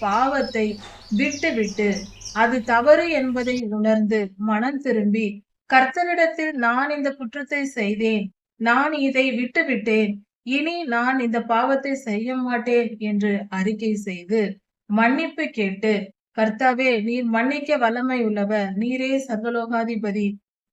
பாவத்தை விட்டுவிட்டு அது தவறு என்பதை உணர்ந்து மனம் திரும்பி கர்த்தனிடத்தில் நான் இந்த குற்றத்தை செய்தேன் நான் இதை விட்டுவிட்டேன் இனி நான் இந்த பாவத்தை செய்ய மாட்டேன் என்று அறிக்கை செய்து மன்னிப்பு கேட்டு கர்த்தாவே நீர் மன்னிக்க வல்லமை உள்ளவர் நீரே சர்வலோகாதிபதி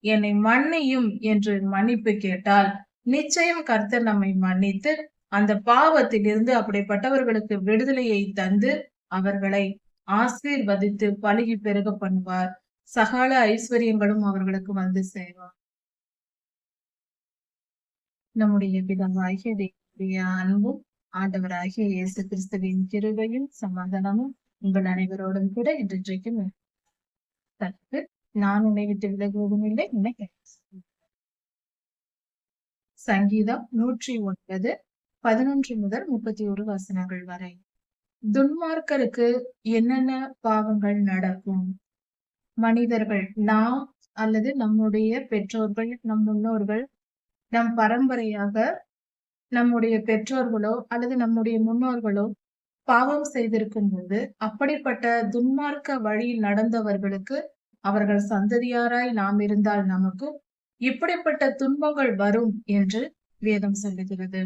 என்னை மன்னியும் என்று மன்னிப்பு கேட்டால் நிச்சயம் கர்த்தர் நம்மை மன்னித்து அந்த பாவத்திலிருந்து அப்படிப்பட்டவர்களுக்கு விடுதலையை தந்து அவர்களை ஆசீர்வதித்து பழகி பெருக பண்ணுவார். சகால ஐஸ்வர்யங்களும் அவர்களுக்கு வந்து சேரும். நம்முடைய பிதாவாகிய தேவனுடைய அன்பும் ஆண்டவராகிய இயேசு கிறிஸ்துவின் கிருபையும் சமாதானமும் உங்கள் அனைவரோடும் கூட இன்றைக்கும் தற்கு நான் உன்னை விட்டு விலகுவதும் இல்லை உன்னை சங்கீதம் நூற்றி ஒன்பது பதினொன்று முதல் முப்பத்தி ஒரு வசனங்கள் வரை. துன்மார்க்கருக்கு என்னென்ன பாவங்கள் நடக்கும்? மனிதர்கள் நாம் அல்லது நம்முடைய பெற்றோர்கள் நம் முன்னோர்கள் நம் பரம்பரையாக நம்முடைய பெற்றோர்களோ அல்லது நம்முடைய முன்னோர்களோ பாவம் செய்திருக்கும் போது அப்படிப்பட்ட துன்மார்க்க வழியில் நடந்தவர்களுக்கு அவர்கள் சந்ததியாராய் நாம் இருந்தால் நமக்கு இப்படிப்பட்ட துன்பங்கள் வரும் என்று வேதம் சொல்லுகிறது.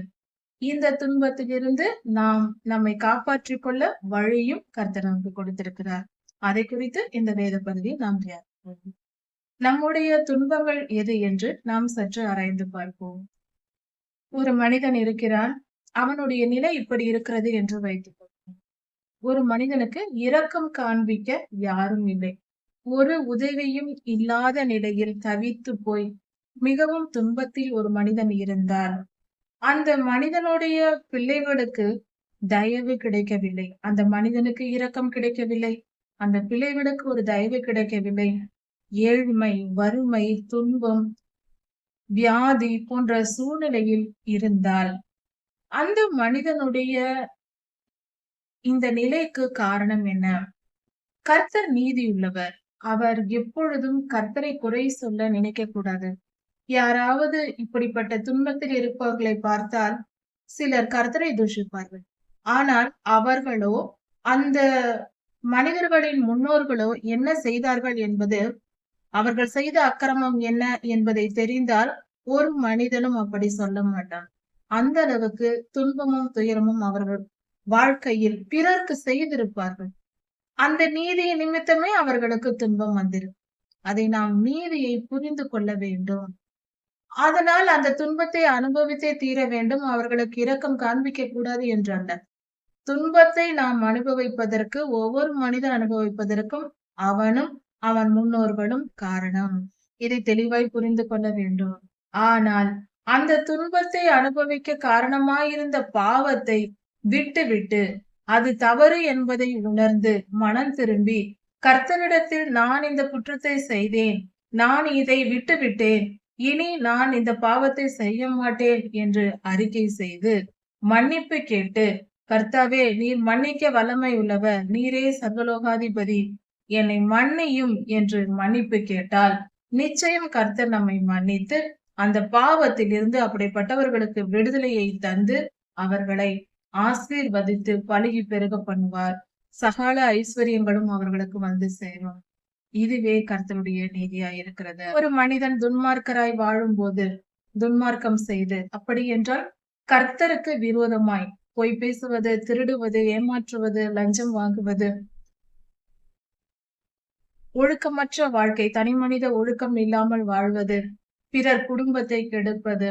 இந்த துன்பத்திலிருந்து நாம் நம்மை காப்பாற்றிக் கொள்ள வழியும் கர்த்தர் நமக்கு கொடுத்திருக்கிறார். அதை குறித்து இந்த வேத பகுதியை நாம் தியானிப்போம். நம்முடைய துன்பங்கள் எது என்று நாம் சற்று ஆராய்ந்து பார்ப்போம். ஒரு மனிதன் இருக்கிறான். அவனுடைய நிலை இப்படி இருக்கிறது என்று வைத்துக் ஒரு மனிதனுக்கு இரக்கம் காண்பிக்க யாரும் இல்லை. ஒரு உதவியும் இல்லாத நிலையில் தவித்து போய் மிகவும் துன்பத்தில் ஒரு மனிதன் இருந்தார் அந்த மனிதனுடைய பிள்ளைகளுக்கு தயவு கிடைக்கவில்லை. அந்த மனிதனுக்கு இரக்கம் கிடைக்கவில்லை. அந்த பிள்ளைகளுக்கு ஒரு தயவு கிடைக்கவில்லை. ஏழ்மை வறுமை துன்பம் வியாதி போன்ற சூழ்நிலையில் இருந்தால் அந்த மனிதனுடைய இந்த நிலைக்கு காரணம் என்ன? கர்த்தர் நீதியுள்ளவர் அவர் எப்பொழுதும் கர்த்தரை குறை சொல்ல நினைக்க கூடாது யாராவது இப்படிப்பட்ட துன்பத்தில் இருப்பவர்களை பார்த்தால் சிலர் கர்த்தரை தூஷிப்பார்கள். ஆனால் அவர்களோ அந்த மனிதர்களின் முன்னோர்களோ என்ன செய்தார்கள் என்பது அவர்கள் செய்த அக்கிரமம் என்ன என்பதை தெரிந்தால் ஒரு மனிதனும் அப்படி சொல்ல மாட்டான். அந்த அளவுக்கு துன்பமும் துயரமும் அவர்கள் வாழ்க்கையில் பிறர்க்கு செய்திருப்பார்கள். அந்த நீதி நிமித்தமே அவர்களுக்கு துன்பம் வந்திருக்கும் அதை நாம் நீதியை புரிந்து கொள்ள வேண்டும். அதனால் அந்த துன்பத்தை அனுபவித்தே தீர வேண்டும். அவர்களுக்கு இரக்கம் காண்பிக்க கூடாது என்றாண்ட துன்பத்தை நாம் அனுபவிப்பதற்கு ஒவ்வொரு மனிதன் அனுபவிப்பதற்கும் அவனும் அவன் முன்னோர்களும் காரணம். இதை தெளிவாய் புரிந்து கொள்ள வேண்டும். ஆனால் அந்த துன்பத்தை அனுபவிக்க காரணமாயிருந்த பாவத்தை விட்டு விட்டு அது தவறு என்பதை உணர்ந்து மனம் திரும்பி கர்த்தரிடத்தில் நான் இந்த குற்றத்தை செய்தேன். நான் இதை விட்டு விட்டேன் இனி நான் இந்த பாவத்தை செய்ய மாட்டேன் என்று அறிக்கை செய்து மன்னிப்பு கேட்டு கர்த்தாவே நீர் மன்னிக்க வல்லமை உள்ளவர் நீரே சர்வலோகாதிபதி. என்னை மன்னியும் என்று மன்னிப்பு கேட்டால் நிச்சயம் கர்த்தர் நம்மை மன்னித்து அந்த பாவத்திலிருந்து அப்படிப்பட்டவர்களுக்கு விடுதலையை தந்து அவர்களை ஆசீர்வதித்து பழகி பெருக பண்ணுவார். சகல ஐஸ்வர்யங்களும் அவர்களுக்கு வந்து சேரும். இதுவே கர்த்தருடைய நீதியா இருக்கிறது. ஒரு மனிதன் துன்மார்க்கராய் வாழும் போது துன்மார்க்கம் செய்து அப்படி என்றால் கர்த்தருக்கு விரோதமாய் பொய் பேசுவது திருடுவது ஏமாற்றுவது லஞ்சம் வாங்குவது ஒழுக்கமற்ற வாழ்க்கை தனிமனித ஒழுக்கம் இல்லாமல் வாழ்வது பிறர் குடும்பத்தை கெடுப்பது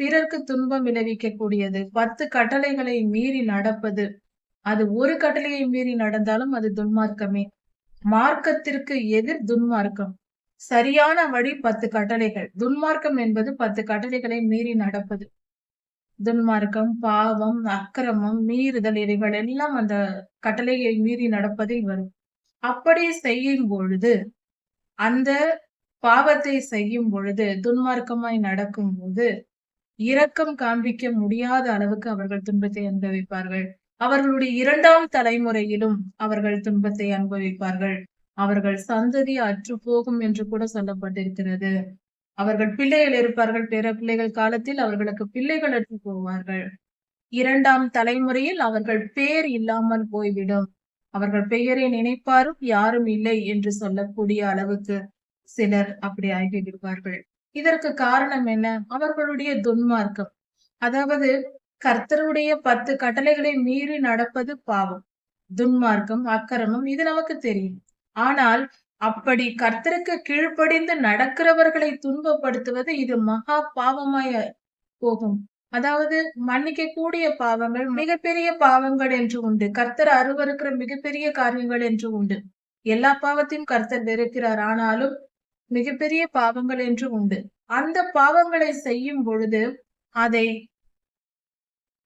பிறர்க்கு துன்பம் விளைவிக்க கூடியது பத்து கட்டளைகளை மீறி நடப்பது அது ஒரு கட்டளையை மீறி நடந்தாலும் அது துன்மார்க்கமே. மார்க்கத்திற்கு எதிர் துன்மார்க்கம். சரியான வழி பத்து கட்டளைகள். துன்மார்க்கம் என்பது பத்து கட்டளைகளை மீறி நடப்பது. துன்மார்க்கம் பாவம் அக்கிரமம் மீறுதல் இவைகள் எல்லாம் அந்த கட்டளையை மீறி நடப்பதில் வரும். அப்படி செய்யும் பொழுது அந்த பாவத்தை செய்யும் பொழுது துன்மார்க்கமாய் நடக்கும் போது இரக்கம் காண்பிக்க முடியாத அளவுக்கு அவர்கள் துன்பத்தை அனுபவிப்பார்கள். அவர்களுடைய இரண்டாம் தலைமுறையிலும் அவர்கள் துன்பத்தை அனுபவிப்பார்கள். அவர்கள் சந்ததி அற்று போகும் என்று கூட சொல்லப்பட்டிருக்கிறது. அவர்கள் பிள்ளைகள் இருப்பார்கள். பிற பிள்ளைகள் காலத்தில் அவர்களுக்கு பிள்ளைகள் அற்று போவார்கள். இரண்டாம் தலைமுறையில் அவர்கள் பேர் இல்லாமல் போய்விடும். அவர்கள் பெயரை நினைப்பாரும் யாரும் இல்லை என்று சொல்லக்கூடிய அளவுக்கு சிலர் அப்படி ஆகிவிடுவார்கள். இதற்கு காரணம் என்ன? அவர்களுடைய துன்மார்க்கம். அதாவது கர்த்தருடைய பத்து கட்டளைகளை மீறி நடப்பது பாவம். துன்மார்க்கம் அக்கிரமம் இது நமக்கு தெரியும். ஆனால் அப்படி கர்த்தருக்கு கீழ்ப்படிந்து நடக்கிறவர்களை துன்பப்படுத்துவது இது மகா பாவமாய போகும். அதாவது மன்னிக்க கூடிய பாவங்கள் மிகப்பெரிய பாவங்கள் என்று உண்டு. கர்த்தர் அருவருக்கிற மிகப்பெரிய காரியங்கள் என்று உண்டு. எல்லா பாவத்தையும் கர்த்தர் வெறுக்கிறார். ஆனாலும் மிகப்பெரிய பாவங்கள் என்று உண்டு. அந்த பாவங்களை செய்யும் பொழுது அதை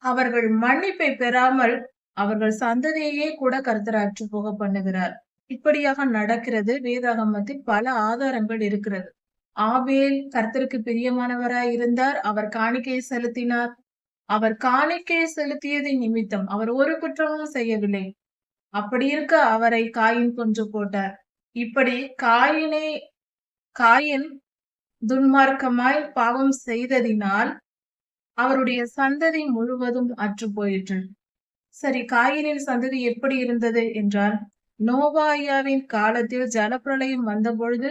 அவர்கள் மன்னிப்பை பெறாமல் அவர்கள் சந்ததியையே கூட கருத்தராற்று அற்று போக பண்ணுகிறார். இப்படியாக நடக்கிறது. வேதாகமத்தில் பல ஆதாரங்கள் இருக்கிறது. ஆபேல் கர்த்தருக்கு பிரியமானவராய் இருந்தார். அவர் காணிக்கையை செலுத்தினார். அவர் காணிக்கையை செலுத்தியது நிமித்தம் அவர் ஒரு குற்றமும் செய்யவில்லை. அப்படி இருக்க அவரை காயின் கொன்று போட்டார். இப்படி காயினை காயின் துன்மார்க்கமாய் பாவம் செய்ததினால் அவருடைய சந்ததி முழுவதும் அற்று போயிற்று சரி காயினின் சந்ததி எப்படி இருந்தது என்றால் நோவாயாவின் காலத்தில் ஜலப்பிரளயம் வந்த பொழுது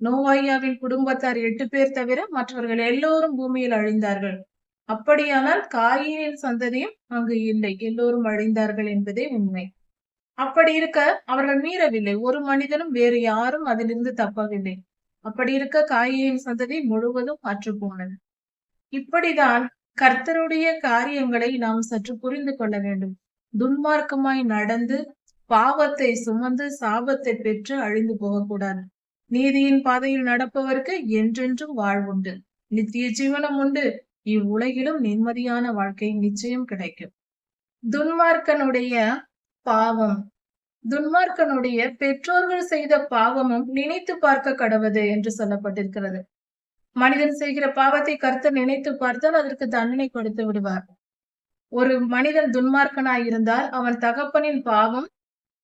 நோவாயாவின் குடும்பத்தார் எட்டு பேர் தவிர மற்றவர்கள் எல்லோரும் பூமியில் அழிந்தார்கள். அப்படியானால் காயினின் சந்ததியும் அங்கு இல்லை எல்லோரும் அழிந்தார்கள் என்பதே உண்மை. அப்படி இருக்க அவர்கள் மீறவில்லை ஒரு மனிதனும் வேறு யாரும் அதிலிருந்து தப்பவில்லை. அப்படி இருக்க காயினின் சந்ததி முழுவதும் அற்று போனது இப்படிதான் கர்த்தருடைய காரியங்களை நாம் சற்று புரிந்து கொள்ள வேண்டும். துன்மார்க்கமாய் நடந்து பாவத்தை சுமந்து சாபத்தை பெற்று அழிந்து போகக்கூடாது. நீதியின் பாதையில் நடப்பவருக்கு என்றென்றும் வாழ்வுண்டு நித்திய ஜீவனம் உண்டு. இவ்வுலகிலும் நிம்மதியான வாழ்க்கை நிச்சயம் கிடைக்கும். துன்மார்க்கனுடைய பாவம். துன்மார்க்கனுடைய பெற்றோர்கள் செய்த பாவமும் நினைத்து பார்க்க கடவுது என்று சொல்லப்பட்டிருக்கிறது. மனிதன் செய்கிற பாவத்தை கருத்து நினைத்து பார்த்தால் அதற்கு தண்டனை கொடுத்து விடுவார். ஒரு மனிதன் துன்மார்க்கனாய் இருந்தால் அவன் தகப்பனின் பாவம்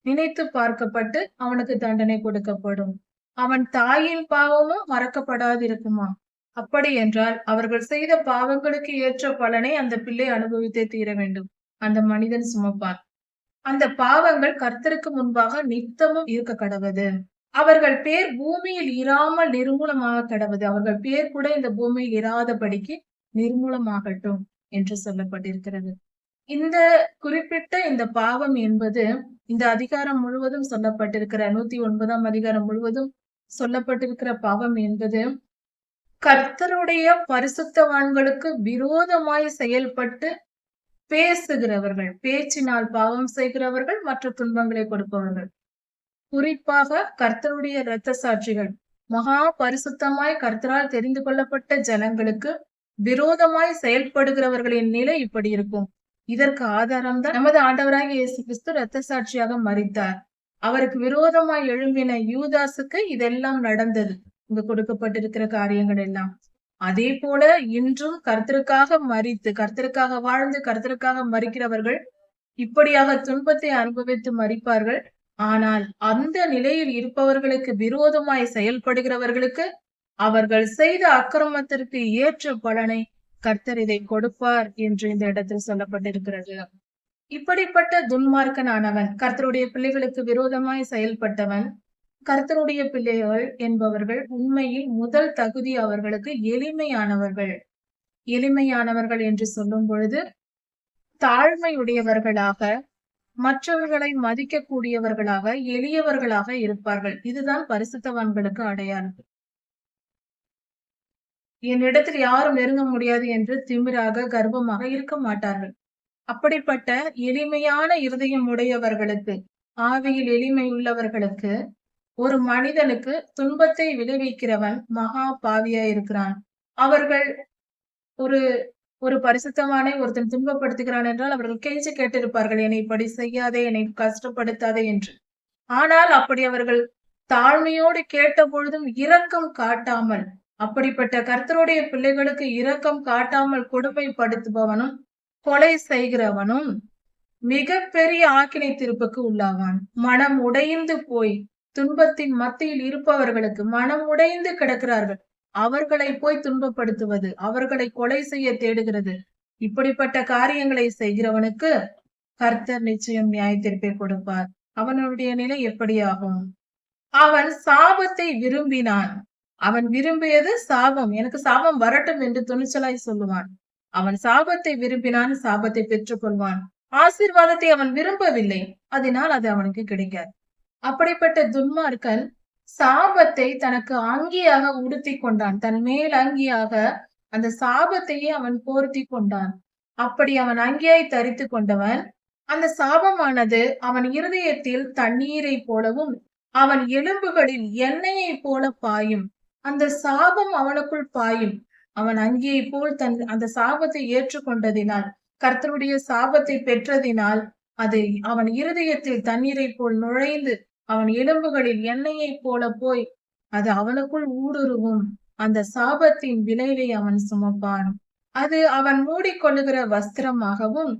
நினைத்து பார்க்கப்பட்டு அவனுக்கு தண்டனை கொடுக்கப்படும். அவன் தாயின் பாவமும் மறக்கப்படாதிருக்குமா? அப்படி என்றால் அவர்கள் செய்த பாவங்களுக்கு ஏற்ற பலனை அந்த பிள்ளை அனுபவித்தே தீர வேண்டும். அந்த மனிதன் சுமப்பான். அந்த பாவங்கள் கர்த்தருக்கு முன்பாக நித்தமும் இருக்க கடவுது. அவர்கள் பேர் பூமியில் இராமல் நிர்மூலமாக கடவுது அவர்கள் பேர் கூட இந்த பூமியில் இராதபடிக்கு நிர்மூலமாகட்டும் என்று சொல்லப்பட்டிருக்கிறது. இந்த குறிப்பிட்ட இந்த பாவம் என்பது இந்த அதிகாரம் முழுவதும் சொல்லப்பட்டிருக்கிற நூத்தி ஒன்பதாம் அதிகாரம் முழுவதும் சொல்லப்பட்டிருக்கிற பாவம் என்பது கர்த்தருடைய பரிசுத்தவான்களுக்கு விரோதமாய் செயல்பட்டு பேசுகிறவர்கள் பேச்சினால் பாவம் செய்கிறவர்கள் மற்ற துன்பங்களை கொடுப்பவர்கள். குறிப்பாக கர்த்தருடைய இரத்த சாட்சிகள். மகா பரிசுத்தமாய் கர்த்தரால் தெரிந்து கொள்ளப்பட்ட ஜனங்களுக்கு விரோதமாய் செயல்படுகிறவர்களின் நிலை இப்படி இருக்கும். இதற்கு ஆதாரம் தான் நமது ஆண்டவராக இயேசு கிறிஸ்து இரத்த சாட்சியாக மறித்தார் அவருக்கு விரோதமாய் எழும்பின யூதாசுக்கு இதெல்லாம் நடந்தது. இங்க கொடுக்கப்பட்டிருக்கிற காரியங்கள் எல்லாம். அதே போல இன்றும் கர்த்தருக்காக மறித்து கர்த்தருக்காக வாழ்ந்து கர்த்தருக்காக மறிக்கிறவர்கள் இப்படியாக துன்பத்தை அனுபவித்து மறிப்பார்கள் ஆனால் அந்த நிலையில் இருப்பவர்களுக்கு விரோதமாய் செயல்படுகிறவர்களுக்கு அவர்கள் செய்த அக்கிரமத்திற்கு ஏற்ற பலனை கர்த்தர் இதை கொடுப்பார் என்று இந்த இடத்தில் சொல்லப்பட்டிருக்கிறது. இப்படிப்பட்ட துன்மார்க்கனானவன் கர்த்தருடைய பிள்ளைகளுக்கு விரோதமாய் செயல்பட்டவன் கர்த்தருடைய பிள்ளைகள் என்பவர்கள் உண்மையில் முதல் தகுதி அவர்களுக்கு எளிமையானவர்கள். எளிமையானவர்கள் என்று சொல்லும் பொழுது தாழ்மையுடையவர்களாக மற்றவர்களை மதிக்கக்கூடியவர்களாக எளியவர்களாக இருப்பார்கள். இதுதான் பரிசுத்தவான்களுக்கு அடையாளம். என்னிடத்தில் யாரும் நெருங்க முடியாது என்று திமிராக கர்ப்பமாக இருக்க மாட்டார்கள். அப்படிப்பட்ட எளிமையான இருதயம் உடையவர்களுக்கு ஆவியில் எளிமை உள்ளவர்களுக்கு ஒரு மனிதனுக்கு துன்பத்தை விளைவிக்கிறவன் மகா பாவியா இருக்கிறான் அவர்கள் ஒரு ஒரு பரிசுத்தமானை ஒருத்தன் துன்பப்படுத்துகிறான் என்றால் அவர்கள் கெஞ்சி கேட்டிருப்பார்கள் என்னை இப்படி செய்யாதே என்னை கஷ்டப்படுத்தாதே என்று. ஆனால் அப்படி அவர்கள் தாழ்மையோடு கேட்ட பொழுதும் இரக்கம் காட்டாமல் அப்படிப்பட்ட கர்த்தருடைய பிள்ளைகளுக்கு இரக்கம் காட்டாமல் கொடுமைப்படுத்துபவனும் கொலை செய்கிறவனும் மிக பெரிய ஆக்கினை திருப்புக்கு உள்ளாவான். மனம் உடைந்து போய் துன்பத்தின் மத்தியில் இருப்பவர்களுக்கு மனம் உடைந்து கிடக்கிறார்கள். அவர்களை போய் துன்பப்படுத்துவது அவர்களை கொலை செய்ய தேடுகிறது. இப்படிப்பட்ட காரியங்களை செய்கிறவனுக்கு கர்த்தர் நிச்சயம் நியாய தீர்ப்பை கொடுப்பார். அவனுடைய நிலை எப்படியாகும்? அவன் சாபத்தை விரும்பினான். அவன் விரும்பியது சாபம். எனக்கு சாபம் வரட்டும் என்று துணிச்சலாய் சொல்லுவான். அவன் சாபத்தை விரும்பினான் சாபத்தை பெற்றுக் கொள்வான் ஆசீர்வாதத்தை அவன் விரும்பவில்லை. அதனால் அது அவனுக்கு கிடைக்காது. அப்படிப்பட்ட துன்மார்க்கன் சாபத்தை தனக்கு அங்கியாக உடுத்தி கொண்டான். தன் மேல் அங்கியாக அந்த சாபத்தையே அவன் போர்த்தி கொண்டான். அப்படி அவன் அங்கியாய் தரித்து கொண்டவன். அந்த சாபமானது அவன் இருதயத்தில் தண்ணீரை போலவும் அவன் எலும்புகளில் எண்ணெயை போல பாயும். அந்த சாபம் அவனுக்குள் பாயும். அவன் அங்கியை போல் தன் அந்த சாபத்தை ஏற்றுக்கொண்டதினால் கர்த்தருடைய சாபத்தை பெற்றதினால் அது அவன் இருதயத்தில் தண்ணீரை போல் நுழைந்து அவன் எலும்புகளில் எண்ணெயைப் போல போய் அது அவனுக்குள் ஊடுருவும். அந்த சாபத்தின் விளைவை அவன் சுமப்பான். அது அவன் மூடிக்கொள்ளுகிற வஸ்திரமாகவும்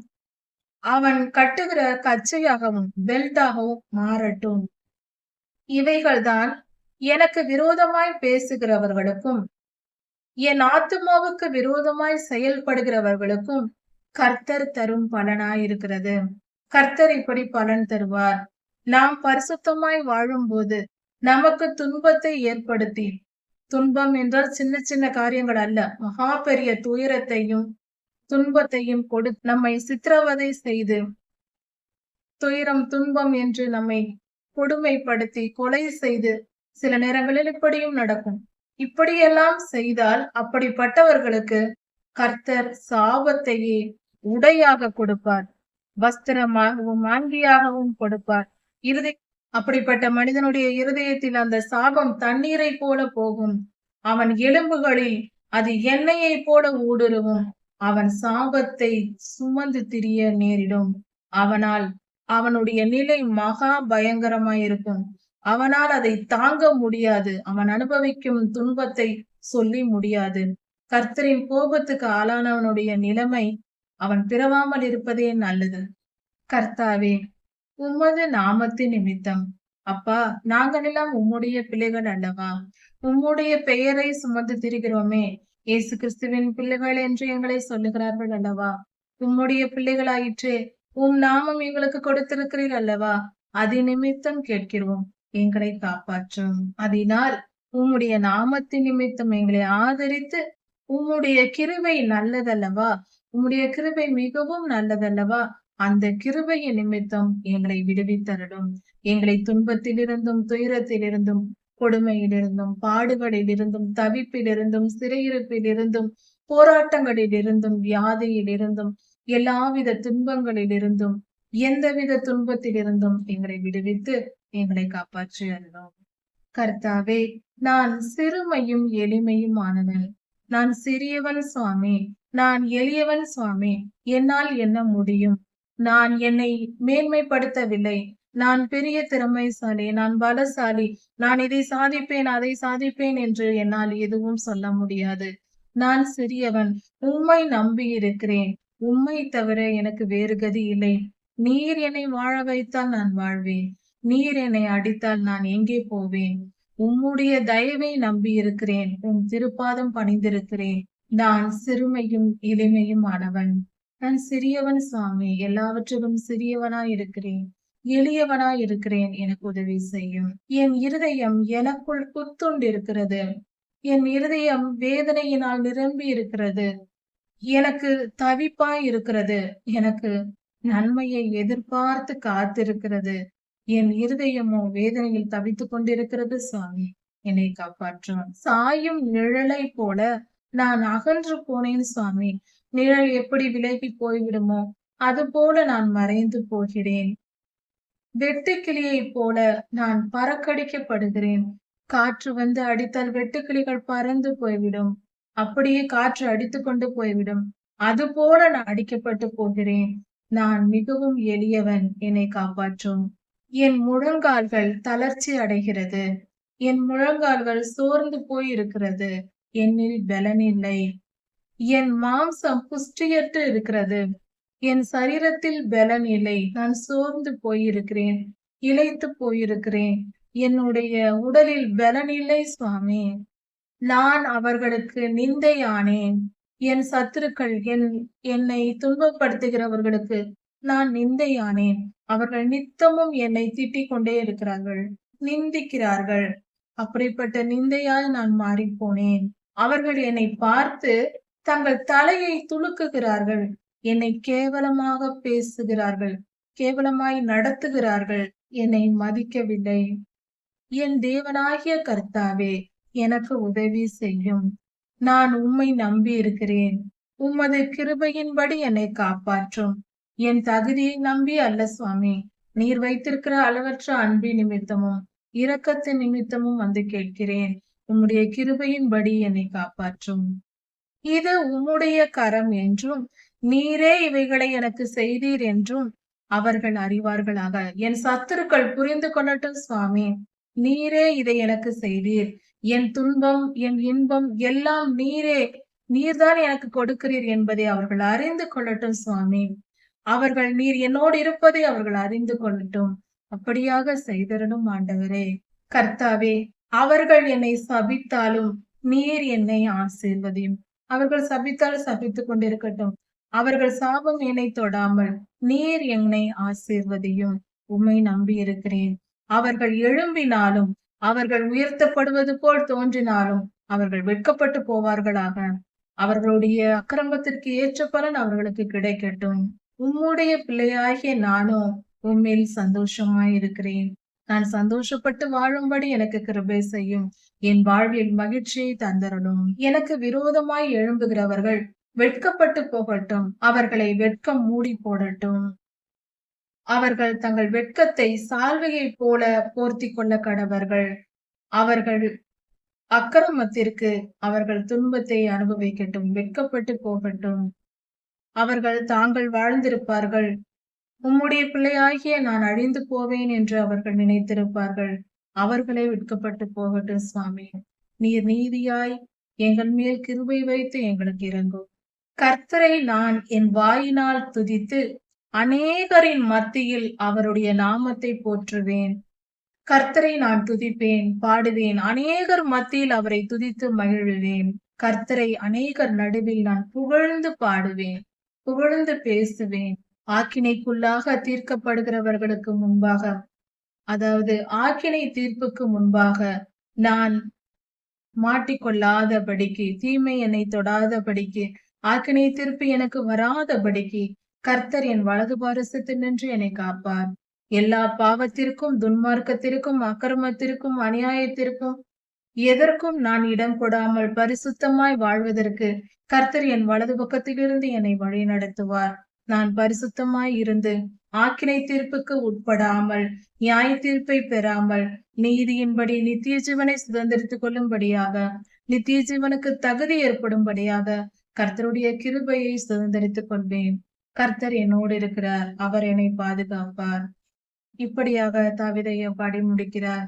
அவன் கட்டுகிற கச்சையாகவும் பெல்ட்டாகவும் மாறட்டும். இவைகள்தான் எனக்கு விரோதமாய் பேசுகிறவர்களுக்கும் என் ஆத்துமாவுக்கு விரோதமாய் செயல்படுகிறவர்களுக்கும் கர்த்தர் தரும் பலனாயிருக்கிறது. கர்த்தர் இப்படி பலன் தருவார். நாம் பரிசுத்தமாய் வாழும்போது நமக்கு துன்பத்தை ஏற்படுத்தி. துன்பம் என்றால் சின்ன சின்ன காரியங்கள் அல்ல. மகா பெரிய துயரத்தையும் துன்பத்தையும் கொடு நம்மை சித்திரவதை செய்து. துயரம் துன்பம் என்று நம்மை கொடுமைப்படுத்தி கொலை செய்து சில நேரங்களில் இப்படியும் நடக்கும். இப்படியெல்லாம் செய்தால் அப்படிப்பட்டவர்களுக்கு கர்த்தர் சாபத்தையே உடையாக கொடுப்பார். வஸ்திரமாகவும் ஆங்கியாகவும் கொடுப்பார். இறுதி அப்படிப்பட்ட மனிதனுடைய இருதயத்தில் அந்த சாபம் தண்ணீரை போல போகும். அவன் எலும்புகளில் அது எண்ணெயை போல ஊடுருவும். அவன் சாபத்தை சுமந்து திரிய நேரிடும். அவனால் அவனுடைய நிலை மகா பயங்கரமாயிருக்கும். அவனால் அதை தாங்க முடியாது. அவன் அனுபவிக்கும் துன்பத்தை சொல்லி முடியாது. கர்த்தரின் கோபத்துக்கு ஆளானவனுடைய நிலைமை அவன் பிறவாமல் இருப்பதே நல்லது. கர்த்தாவே உமது நாமத்தின் நிமித்தம். அப்பா நாங்களெல்லாம் உம்முடைய பிள்ளைகள் அல்லவா? உம்முடைய பெயரை சுமந்து திரிகிறோமே. இயேசு கிறிஸ்துவின் பிள்ளைகள் என்று எங்களை சொல்லுகிறார்கள் அல்லவா? உம்முடைய பிள்ளைகளாயிற்று உம் நாமம் எங்களுக்கு கொடுத்திருக்கிறீர் அல்லவா? அதி நிமித்தம் கேட்கிறோம் எங்களை காப்பாற்றும். அதனால் உம்முடைய நாமத்தின் நிமித்தம் எங்களை ஆதரித்து உம்முடைய கிருபை நல்லதல்லவா? உம்முடைய கிருபை மிகவும் நல்லதல்லவா? அந்த கிருபையின் நிமித்தம் எங்களை விடுவித்தரடும் எங்களை துன்பத்திலிருந்தும் துயரத்திலிருந்தும் கொடுமையிலிருந்தும் பாடுகளிலிருந்தும் தவிப்பிலிருந்தும் சிறையிருப்பிலிருந்தும் போராட்டங்களிலிருந்தும் வியாதியிலிருந்தும் எல்லாவித துன்பங்களிலிருந்தும் எந்தவித துன்பத்திலிருந்தும் எங்களை விடுவித்து எங்களை காப்பாற்றி அருளும். கர்த்தாவே நான் சிறுமையும் எளிமையும் ஆனவன் நான் சிறியவன் சுவாமி. நான் எளியவன் சுவாமி. என்னால் என்ன முடியும்? நான் என்னை மேன்மைப்படுத்தவில்லை. நான் பெரிய திறமைசாலி நான் பலசாலி. நான் இதை சாதிப்பேன் அதை சாதிப்பேன் என்று என்னால் எதுவும் சொல்ல முடியாது. நான் சிறியவன். உம்மை நம்பி இருக்கிறேன் உம்மை தவிர எனக்கு வேறு கதி இல்லை. நீர் என்னை வாழ வைத்தால் நான் வாழ்வேன். நீர் என்னை அடித்தால் நான் எங்கே போவேன்? உம்முடைய தயவை நம்பி இருக்கிறேன் உன் திருப்பாதம் பணிந்திருக்கிறேன். நான் சிறுமையும் எளிமையும் ஆனவன். நான் சிறியவன் சுவாமி எல்லாவற்றிலும் சிறியவனாய் இருக்கிறேன். எளியவனாய் இருக்கிறேன் எனக்கு உதவி செய்யும். என் இருதயம் எனக்குள் குத்துண்டிருக்கிறது. என் இருதயம் வேதனையினால் நிரம்பி இருக்கிறது எனக்கு தவிப்பாய் இருக்கிறது. எனக்கு நன்மையை எதிர்பார்த்து காத்திருக்கிறது. என் இருதயமோ வேதனையில் தவித்துக் கொண்டிருக்கிறது சுவாமி. என்னை காப்பாற்றும் சாயும் நிழலை போல நான் அகன்று போனேன் சுவாமி. நிழல் எப்படி விலகி போய்விடுமோ அது போல நான் மறைந்து போகிறேன். வெட்டுக்கிளியைப் போல நான் பறக்கடிக்கப்படுகிறேன். காற்று வந்து அடித்தால் வெட்டுக்கிளிகள் பறந்து போய்விடும். அப்படியே காற்று அடித்து கொண்டு போய்விடும். அது போல நான் அடிக்கப்பட்டு போகிறேன். நான் மிகவும் எளியவன் என்னை காப்பாற்றும். என் முழங்கால்கள் தளர்ச்சி அடைகிறது. என் முழங்கால்கள் சோர்ந்து போயிருக்கிறது. என்னில் பலன் இல்லை. என் மாம்சம் புஷ்டியற்று இருக்கிறது. என் சரீரத்தில் பலன் இல்லை. நான் சோர்ந்து போயிருக்கிறேன். இழைத்து போயிருக்கிறேன். என்னுடைய உடலில் பலன் இல்லை சுவாமி. நான் அவர்களுக்கு நிந்தை ஆனேன் என் சத்துருக்கள் என் என்னை துன்பப்படுத்துகிறவர்களுக்கு நான் நிந்தையானேன். அவர்கள் நித்தமும் என்னை திட்டிக் கொண்டே இருக்கிறார்கள். நிந்திக்கிறார்கள். அப்படிப்பட்ட நிந்தையால் நான் மாறிப் போனேன் அவர்கள் என்னை பார்த்து தங்கள் தலையை துலுக்குகிறார்கள். என்னை கேவலமாக பேசுகிறார்கள். கேவலமாய் நடத்துகிறார்கள். என்னை மதிக்கவில்லை. என் தேவனாகிய கர்த்தாவே எனக்கு உதவி செய்யும். நான் உம்மை நம்பி இருக்கிறேன் உமது கிருபையின்படி என்னை காப்பாற்றும். என் தகுதியை நம்பி அல்ல சுவாமி. நீர் வைத்திருக்கிற அளவற்ற அன்பின் நிமித்தமும் இரக்கத்தின் நிமித்தமும் வந்து கேட்கிறேன். உம்முடைய கிருபையின்படி என்னை காப்பாற்றும். இது உம்முடைய கரம் என்றும் நீரே இவைகளை எனக்கு செய்தீர் என்றும் அவர்கள் அறிவார்களாக. என் சத்துருக்கள் புரிந்து கொள்ளட்டும் சுவாமி. நீரே இதை எனக்கு செய்தீர். என் துன்பம் என் இன்பம் எல்லாம் நீரே நீர்தான் எனக்கு கொடுக்கிறீர் என்பதை அவர்கள் அறிந்து கொள்ளட்டும் சுவாமி. அவர்கள் நீர் என்னோடு இருப்பதை அவர்கள் அறிந்து கொள்ளட்டும். அப்படியாக செய்தரணும் ஆண்டவரே. கர்த்தாவே அவர்கள் என்னை சபித்தாலும் நீர் என்னை ஆசீர்வதியும். அவர்கள் சபித்தால் சபித்துக் கொண்டிருக்கட்டும். அவர்கள் சாபம் என்னை தொடாமல் நீர் என்னை ஆசீர்வதியும். உம்மை நம்பி இருக்கிறேன் அவர்கள் எழும்பினாலும் அவர்கள் உயர்த்தப்படுவது போல் தோன்றினாலும் அவர்கள் வெட்கப்பட்டு போவார்களாக. அவர்களுடைய அக்கிரமத்திற்கு ஏற்ற பலன் அவர்களுக்கு கிடைக்கட்டும். உம்முடைய பிள்ளையாகிய நானும் உம்மில் சந்தோஷமாய் இருக்கிறேன் நான் சந்தோஷப்பட்டு வாழும்படி எனக்கு கிருபை செய்யும். என் வாழ்வில் மகிழ்ச்சியை தந்தரணும் எனக்கு விரோதமாய் எழும்புகிறவர்கள் வெட்கப்பட்டு போகட்டும். அவர்களை வெட்கம் மூடி போடட்டும். அவர்கள் தங்கள் வெட்கத்தை சால்வையைப் போல போர்த்தி கொள்ள கடவர்கள். அவர்கள் அக்கிரமத்திற்கு அவர்கள் துன்பத்தை அனுபவிக்கட்டும். வெட்கப்பட்டு போகட்டும். அவர்கள் தாங்கள் வாழ்ந்திருப்பார்கள். உம்முடைய பிள்ளையாகிய நான் அழிந்து போவேன் என்று அவர்கள் நினைத்திருப்பார்கள். அவர்களே விற்கப்பட்டு போகட்டும் சுவாமி. நீர் நீதியாய் எங்கள் மேல் கிருபை வைத்து எங்களுக்கு இறங்கும் கர்த்தரை நான் என் வாயினால் துதித்து அநேகரின் மத்தியில் அவருடைய நாமத்தை போற்றுவேன். கர்த்தரை நான் துதிப்பேன் பாடுவேன். அநேகர் மத்தியில் அவரை துதித்து மகிழ்வேன். கர்த்தரை அநேகர் நடுவில் நான் புகழ்ந்து பாடுவேன் புகழ்ந்து பேசுவேன். ஆக்கினைக்குள்ளாக தீர்க்கப்படுகிறவர்களுக்கு முன்பாக அதாவது ஆக்கினை தீர்ப்புக்கு முன்பாக நான் மாட்டிக்கொள்ளாதபடிக்கு தீமை என்னை தொடாதபடிக்கு ஆக்கினை தீர்ப்பு எனக்கு வராதபடிக்கு கர்த்தர் என் வலது பாரசத்தில் நின்று என்னை காப்பார். எல்லா பாவத்திற்கும் துன்மார்க்கத்திற்கும் அக்கிரமத்திற்கும் அநியாயத்திற்கும் எதற்கும் நான் இடம் கொடாமல் பரிசுத்தமாய் வாழ்வதற்கு கர்த்தர் என் வலது பக்கத்திலிருந்து என்னை வழி நடத்துவார் நான் பரிசுத்தமாய் இருந்து ஆக்கினை தீர்ப்புக்கு உட்படாமல் நியாய தீர்ப்பை பெறாமல் நீதியின்படி நித்திய ஜீவனை சுதந்திரித்துக் கொள்ளும்படியாக நித்திய ஜீவனுக்கு தகுதி ஏற்படும்படியாக கர்த்தருடைய கிருபையை சுதந்திரித்துக் கொள்வேன். கர்த்தர் என்னோடு இருக்கிறார் அவர் என்னை பாதுகாப்பார். இப்படியாக தாவிதைய பாடி முடிக்கிறார்.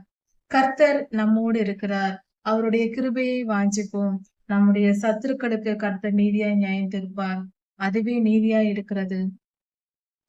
கர்த்தர் நம்மோடு இருக்கிறார் அவருடைய கிருபையை வாஞ்சிப்போம். நம்முடைய சத்துருக்களுக்கு கர்த்தர் நீதியாய் நியாயம் தீர்ப்பார். அதுவே நீதியாய் இருக்கிறது.